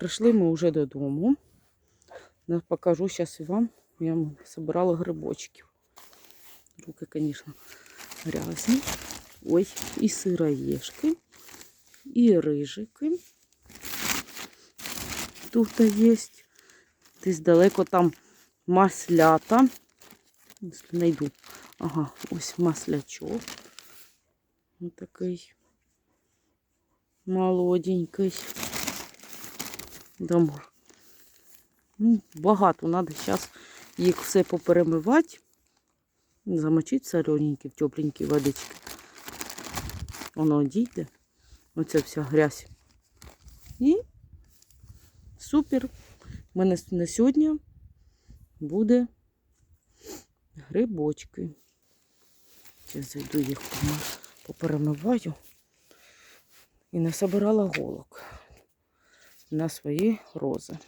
Прийшли ми вже додому. Покажу зараз і вам. Я збирала грибочків. Руки, звісно, грязні. Ой, і сироєшки, і рижики. Тут є. Десь далеко там маслята. Якщо знайду. Ага, ось маслячок. Ось такий молоденький. Там, ну, багато, треба зараз їх все поперемивати. Замочити солененькі в тепленькій водичці. Воно дійде. Оця вся грязь. І супер. У мене на сьогодні буде грибочки. Зараз зайду їх поперемиваю. І насобирала голок на свої рози.